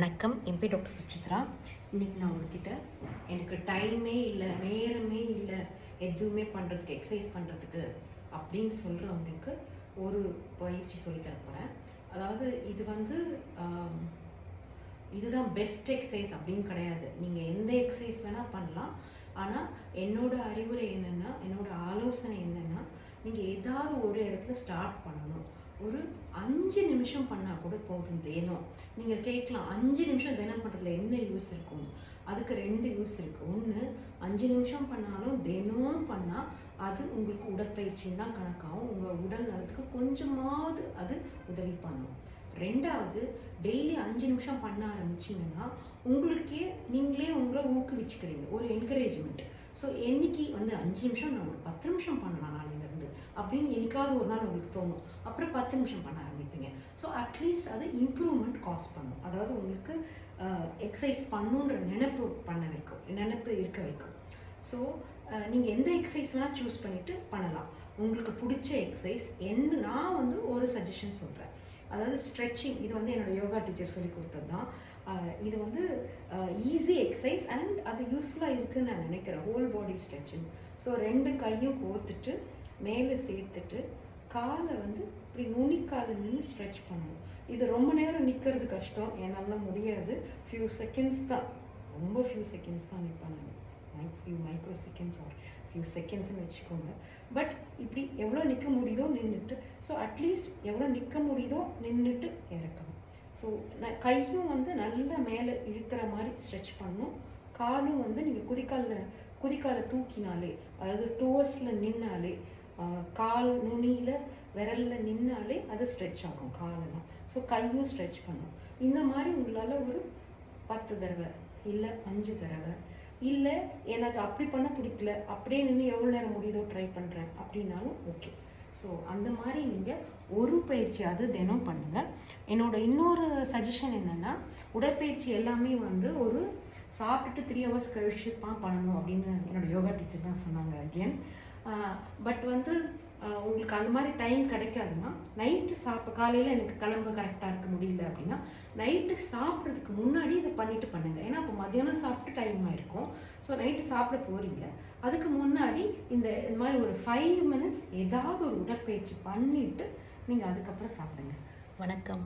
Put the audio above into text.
வணக்கம். என் பேர் டாக்டர் சுச்சித்ரா இன்னைக்கு நான் உங்ககிட்ட எனக்கு டைமே இல்லை நேரமே இல்லை எதுவுமே பண்ணுறதுக்கு எக்ஸசைஸ் பண்ணுறதுக்கு அப்படின்னு சொல்கிறவங்களுக்கு ஒரு பயிற்சி சொல்லித் போகிறேன் அதாவது இது வந்து இதுதான் பெஸ்ட் எக்ஸசைஸ் அப்படின்னு கிடையாது. நீங்கள் எந்த எக்ஸசைஸ் வேணால் பண்ணலாம். ஆனால் என்னோட அறிவுரை என்னென்னா என்னோட ஆலோசனை என்னென்னா நீங்கள் ஏதாவது ஒரு இடத்துல ஸ்டார்ட் பண்ணணும். ஒரு அஞ்சு நிமிஷம் பண்ணால் கூட போதும் தினம். நீங்கள் கேட்கலாம் அஞ்சு நிமிஷம் தினம் பண்ணுறதுல என்ன யூஸ் இருக்கும்? அதுக்கு ரெண்டு யூஸ் இருக்குது ஒன்று அஞ்சு நிமிஷம் பண்ணாலும் தினமும் பண்ணால் அது உங்களுக்கு உடற்பயிற்சின்னு தான் கணக்காகும். உங்கள் உடல் நலத்துக்கு கொஞ்சமாவது அது உதவி பண்ணும். ரெண்டாவது டெய்லி அஞ்சு நிமிஷம் பண்ண ஆரம்பிச்சிங்கன்னா உங்களுக்கே நீங்களே உங்களை ஊக்குவிச்சுக்கிறீங்க. ஒரு என்கரேஜ்மெண்ட் ஸோ என்னைக்கு வந்து அஞ்சு நிமிஷம் நான் ஒரு பத்து நிமிஷம் பண்ணலாம் நாளைக்கு. அப்படின்னு என்னைக்காவது ஒரு நாள் உங்களுக்கு தோணும். அப்புறம் பத்து நிமிஷம் பண்ண ஆரம்பிப்பீங்க. ஸோ அட்லீஸ்ட் அது இம்ப்ரூவ்மெண்ட் காஸ் பண்ணும். அதாவது உங்களுக்கு எக்ஸசைஸ் பண்ணுன்ற நினைப்பு பண்ண வைக்கும். நினைப்பு இருக்க வைக்கும். ஸோ நீங்கள் எந்த எக்ஸசைஸ் வேணால் சூஸ் பண்ணிவிட்டு பண்ணலாம். உங்களுக்கு பிடிச்ச எக்ஸசைஸ் என்ன நான் வந்து ஒரு சஜஷன் சொல்கிறேன் அதாவது ஸ்ட்ரெச்சிங் இது வந்து என்னோட யோகா டீச்சர் சொல்லி கொடுத்தது தான். இது வந்து ஈஸி எக்ஸசைஸ் அண்ட் அது யூஸ்ஃபுல்லாக இருக்குதுன்னு நான் நினைக்கிறேன். ஹோல் பாடி ஸ்ட்ரெச்சிங் ஸோ ரெண்டு கையும் கோத்துட்டு மேலே சேர்த்துட்டு காலை வந்து இப்படி நுனிக்கால நின்று ஸ்ட்ரெச் பண்ணணும் இது ரொம்ப நேரம் நிற்கிறது கஷ்டம். என்னால் முடியாது. ஃபியூ செகண்ட்ஸ் தான். ரொம்ப ஃபியூ செகண்ட்ஸ் தான் நிற்பேன் நான் mic few micro seconds or few செகண்ட்ஸ்னு வச்சுக்கோங்க. பட் இப்படி எவ்வளோ நிற்க முடியுதோ நின்றுட்டு ஸோ அட்லீஸ்ட் எவ்வளோ நிற்க முடியுதோ நின்றுட்டு இறக்கணும். ஸோ நான் கையும் வந்து நல்லா மேலே இழுக்கிற மாதிரி ஸ்ட்ரெச் பண்ணணும் காலும் வந்து நீங்கள் குதிக்காலில் குதிக்காலை தூக்கினாலே அதாவது டோஸில் நின்னாலே கால் நுனியில் விரலில் நின்னாலே அது ஸ்ட்ரெச் ஆகும் காலெல்லாம். ஸோ கையும் ஸ்ட்ரெச் பண்ணும். இந்த மாதிரி உங்களால் ஒரு பத்து தடவை இல்லை அஞ்சு தடவை இல்லை எனக்கு அப்படி பண்ண பிடிக்கல அப்படியே நின்று எவ்வளோ நேரம் முடியுதோ ட்ரை பண்ணுறேன் அப்படின்னாலும் ஓகே ஸோ அந்த மாதிரி நீங்கள் ஒரு பயிற்சி தினம் பண்ணுங்கள் என்னோட இன்னொரு சஜஷன் என்னென்னா உடற்பயிற்சி எல்லாமே வந்து ஒரு சாப்பிட்டுட்டு த்ரீ ஹவர்ஸ் கழிச்சு தான் பண்ணணும் அப்படின்னு என்னோட யோகா டீச்சர் தான் சொன்னாங்க அகேன் பட் வந்து உங்களுக்கு அந்த மாதிரி டைம் கிடைக்காதுன்னா நைட்டு சாப்பிட காலையில் எனக்கு கிளம்ப கரெக்டாக இருக்க முடியல அப்படின்னா நைட்டு சாப்பிட்றதுக்கு முன்னாடி இதை பண்ணிட்டு பண்ணுங்கள் ஏன்னா அப்போ மதியானம் சாப்பிட்டு டைம் ஆயிருக்கும். ஸோ நைட்டு சாப்பிட போகிறீங்க அதுக்கு முன்னாடி இந்த இந்த மாதிரி ஒரு ஃபைவ் மினிட்ஸ் ஏதாவது ஒரு உடற்பயிற்சி பண்ணிட்டு நீங்கள் அதுக்கப்புறம் சாப்பிடுங்க. வணக்கம்.